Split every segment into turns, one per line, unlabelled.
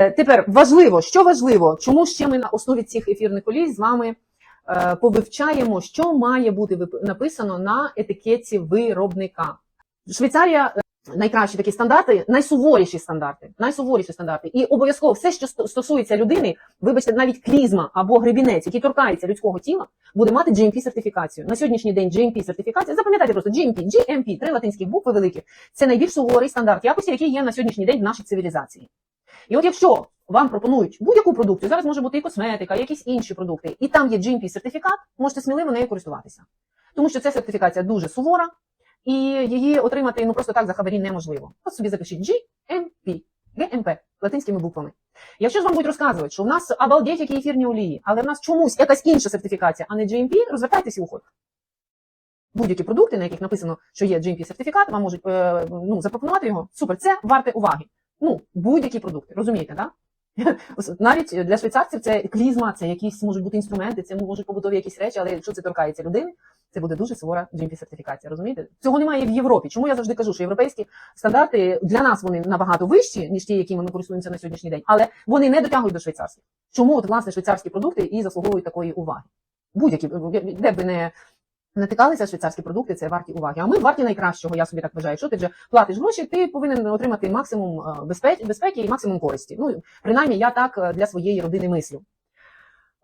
Е, Тепер важливо, що важливо, чому ще ми на основі цих ефірних олій з вами е, повивчаємо, що має бути написано на етикетці виробника. Швейцарія е, найкращі такі стандарти, найсуворіші стандарти, найсуворіші стандарти. І обов'язково все, що стосується людини, вибачте, навіть клізма або гребінець, який торкається людського тіла, буде мати GMP сертифікацію. На сьогоднішній день GMP сертифікація. Запам'ятайте просто GMP, GMP, три латинських букви великих. Це найбільш суворий стандарт якості, який є на сьогоднішній день в нашій цивілізації. І от якщо вам пропонують будь-яку продукцію, зараз може бути і косметика, і якісь інші продукти, і там є GMP сертифікат, можете сміливо нею користуватися. Тому що ця сертифікація дуже сувора, і її отримати ну просто так за хабарі неможливо. От собі запишіть GMP, GMP, латинськими буквами. Якщо ж вам будуть розказувати, що в нас обалдеть які ефірні олії, але в нас чомусь якась інша сертифікація, а не GMP, розвертайтеся і уходьте. Будь-які продукти, на яких написано, що є GMP сертифікат, вам можуть е, ну, запропонувати його. Супер, це варте уваги. Ну, будь-які продукти, розумієте? Да? Навіть для швейцарців це клізма, це якісь можуть бути інструменти, це можуть побутові якісь речі, але якщо це торкається людини, це буде дуже сувора GMP сертифікація. Розумієте? Цього немає в Європі. Чому я завжди кажу, що європейські стандарти для нас вони набагато вищі, ніж ті, якими ми користуємося на сьогоднішній день, але вони не дотягують до швейцарських. Чому от власне швейцарські продукти і заслуговують такої уваги? Будь-які де б не натикалися швейцарські продукти, це варті уваги. А ми варті найкращого, я собі так вважаю. Якщо ти вже платиш гроші, ти повинен отримати максимум е, безпеки, безпеки і максимум користі. Ну, принаймні, я так е, для своєї родини мислю.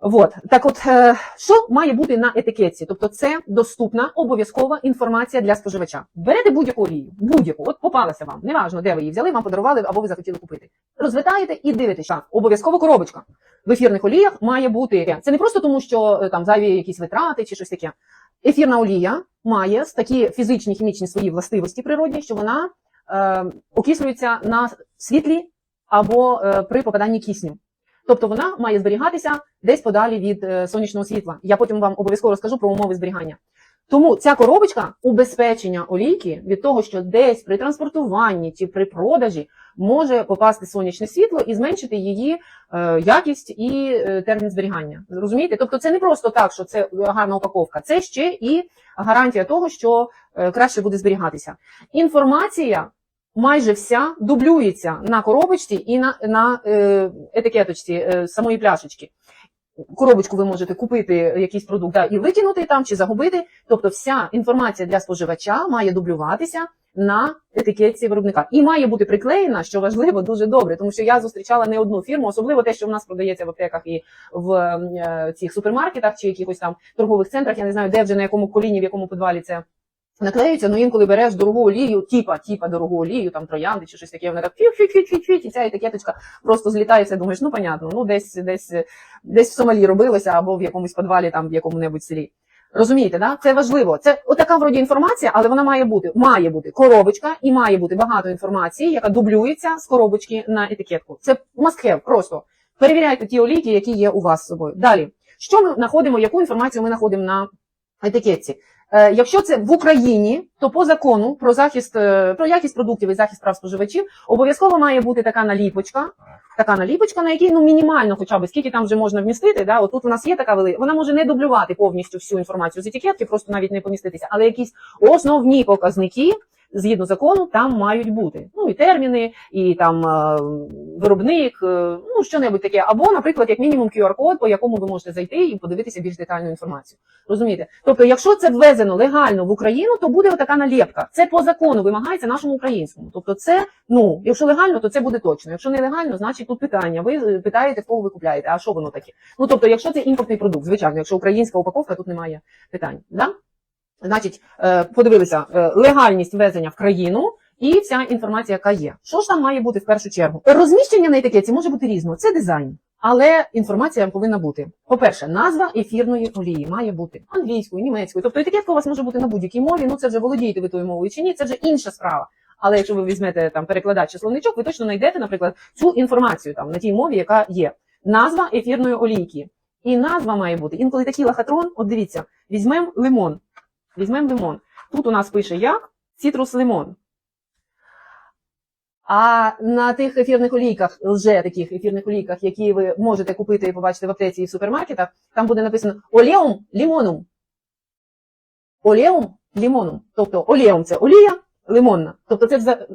От так, от е, що має бути на етикетці? Тобто, це доступна обов'язкова інформація для споживача. Берете будь-яку олію, будь-яку, от попалася вам, неважно, де ви її взяли, вам подарували або ви захотіли купити. Розвертаєте і дивитесь. Так, обов'язково коробочка в ефірних оліях має бути. Це не просто тому, що там зайві якісь витрати чи щось таке. Ефірна олія має такі фізичні хімічні свої властивості природні, що вона е, окислюється на світлі або е, при попаданні кисню. Тобто вона має зберігатися десь подалі від е, сонячного світла. Я потім вам обов'язково розкажу про умови зберігання. Тому ця коробочка убезпечення олійки від того, що десь при транспортуванні чи при продажі може попасти сонячне світло і зменшити її е, якість і е, термін зберігання. Розумієте? Тобто це не просто так, що це гарна упаковка, це ще і гарантія того, що е, краще буде зберігатися. Інформація майже вся дублюється на коробочці і на, на етикеточці самої пляшечки. Коробочку ви можете купити якийсь продукт да, і викинути там чи загубити. Тобто, вся інформація для споживача має дублюватися на етикетці виробника і має бути приклеєна, що важливо, дуже добре, тому що я зустрічала не одну фірму, особливо те, що в нас продається в аптеках і в е, цих супермаркетах чи якихось там торгових центрах. Я не знаю, де вже на якому коліні, в якому підвалі це наклеюється, ну інколи береш дорогу олію, типа, типа дорогу олію, там троянди чи щось таке, вона так фі фі фі фі фі і ця етикеточка просто злітає, все думаєш, ну понятно, ну десь десь десь в Сомалі робилося або в якомусь підвалі, там в якому-небудь селі. Розумієте, да? Це важливо. Це отака вроді інформація, але вона має бути. Має бути коробочка і має бути багато інформації, яка дублюється з коробочки на етикетку. Це have, просто. Перевіряйте ті олійки, які є у вас з собою. Далі, що ми знаходимо, яку інформацію ми знаходимо на етикетці? Е, Якщо це в Україні, то по закону про захист е, про якість продуктів і захист прав споживачів обов'язково має бути така наліпочка, така наліпочка, на якій ну мінімально, хоча б скільки там вже можна вмістити. Да, от тут у нас є така велика, вона може не дублювати повністю всю інформацію з етикетки, просто навіть не поміститися, але якісь основні показники. Згідно закону, там мають бути ну і терміни, і там е, виробник, е, ну що-небудь таке, або, наприклад, як мінімум QR-код, по якому ви можете зайти і подивитися більш детальну інформацію. Розумієте? Тобто, якщо це ввезено легально в Україну, то буде отака наліпка. Це по закону вимагається нашому українському. Тобто, це ну, якщо легально, то це буде точно. Якщо не легально, значить тут питання. Ви е, питаєте, в кого ви купляєте, а що воно таке? Ну тобто, якщо це імпортний продукт, звичайно, якщо українська упаковка, тут немає питань. Да? Значить, е, подивилися е, легальність ввезення в країну. І вся інформація, яка є. Що ж там має бути в першу чергу? Розміщення на етикетці може бути різно, це дизайн. Але інформація повинна бути. По-перше, назва ефірної олії має бути англійською, німецькою. Тобто етикетка у вас може бути на будь-якій мові. Ну це вже володієте ви тою мовою чи ні, це вже інша справа. Але якщо ви візьмете там перекладач чи словничок, ви точно знайдете, наприклад, цю інформацію там на тій мові, яка є. Назва ефірної олійки. І назва має бути. Інколи такий лохотрон, от дивіться, візьмемо лимон. Візьмемо лимон. Тут у нас пише як цитрус лимон. А на тих ефірних олійках, лже таких ефірних олійках, які ви можете купити і побачити в аптеці і в супермаркетах, там буде написано олеум лімонум. Олеум лімонум. Тобто олеум це олія лимонна. Тобто це вза-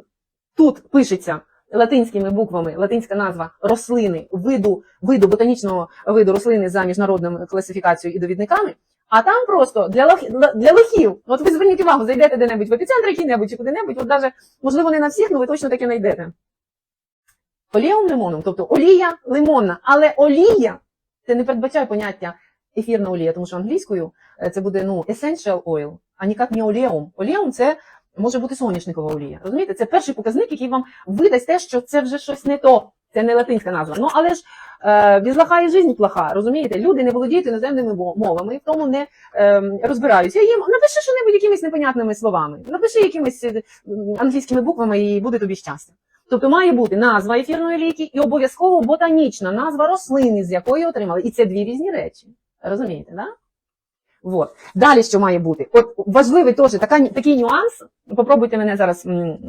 тут пишеться латинськими буквами, латинська назва рослини, виду, виду ботанічного виду рослини за міжнародною класифікацією і довідниками. А там просто для, лох, для лохів. От ви зверніть увагу, зайдете де-небудь в епіцентр який-небудь чи куди-небудь, от даже, можливо, не на всіх, але ви точно таке знайдете. Олієм лимоном, тобто олія лимонна, але олія це не передбачає поняття ефірна олія, тому що англійською е, це буде ну, essential oil, а ніяк не олеум. Оліум це може бути соняшникова олія. Розумієте, це перший показник, який вам видасть те, що це вже щось не то. Це не латинська назва. Ну але ж е, без і жизнь плоха. Розумієте, люди не володіють іноземними мовами, в тому не е, розбираються. Їм напиши що-небудь якимись непонятними словами, напиши якимись е, англійськими буквами, і буде тобі щастя. Тобто має бути назва ефірної ліки і обов'язково ботанічна назва рослини, з якої отримали. І це дві різні речі. Розумієте, да? Вот. Далі що має бути? От важливий теж така, такий нюанс. Попробуйте мене зараз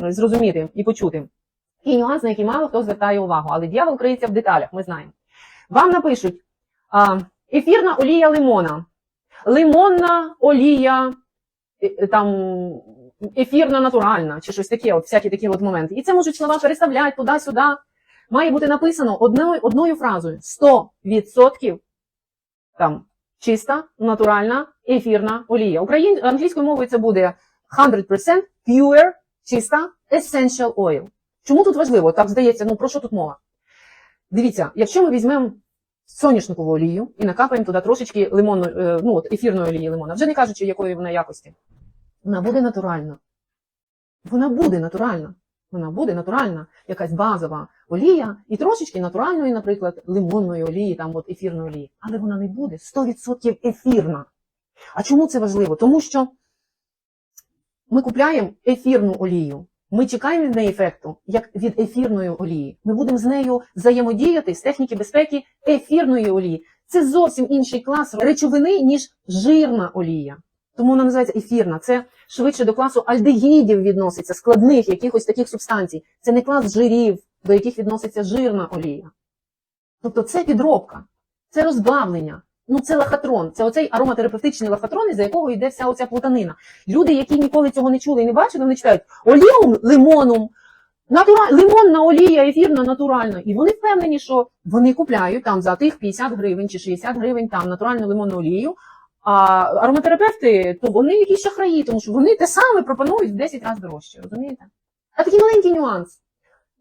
зрозуміти і почути. Такий нюанс, на який мало хто звертає увагу, але дьявол криється в деталях, ми знаємо. Вам напишуть а, ефірна олія лимона, лимонна олія, е, е, там ефірна натуральна, чи щось таке, от всякі такі от моменти. І це можуть слова переставляти туди-сюди. Має бути написано одною, одною фразою: 100% там чиста, натуральна, ефірна олія. Україн... Англійською мовою це буде 100% pure, чиста, essential oil. Чому тут важливо? Так здається, ну про що тут мова? Дивіться, якщо ми візьмемо соняшникову олію і накапаємо туди трошечки лимонної, е, ну от ефірної олії лимона, вже не кажучи, якої вона якості, вона буде натуральна. Вона буде натуральна. Вона буде натуральна, якась базова олія, і трошечки натуральної, наприклад, лимонної олії, там от ефірної олії. Але вона не буде 100% ефірна. А чому це важливо? Тому що ми купляємо ефірну олію. Ми чекаємо від неї ефекту, як від ефірної олії. Ми будемо з нею взаємодіяти з техніки безпеки ефірної олії. Це зовсім інший клас речовини, ніж жирна олія. Тому вона називається ефірна. Це швидше до класу альдегідів відноситься, складних якихось таких субстанцій. Це не клас жирів, до яких відноситься жирна олія. Тобто це підробка, це розбавлення. Ну, це лохотрон, це оцей ароматерапевтичний лохотрон, із-за якого йде вся оця плутанина. Люди, які ніколи цього не чули і не бачили, вони читають оліум лимоном, натура... лимонна олія, ефірна, натуральна. І вони впевнені, що вони купляють там за тих 50 гривень чи 60 гривень там натуральну лимонну олію. А ароматерапевти, то вони якісь шахраї, тому що вони те саме пропонують в 10 разів дорожче, розумієте? А такий маленький нюанс.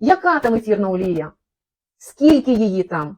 Яка там ефірна олія? Скільки її там?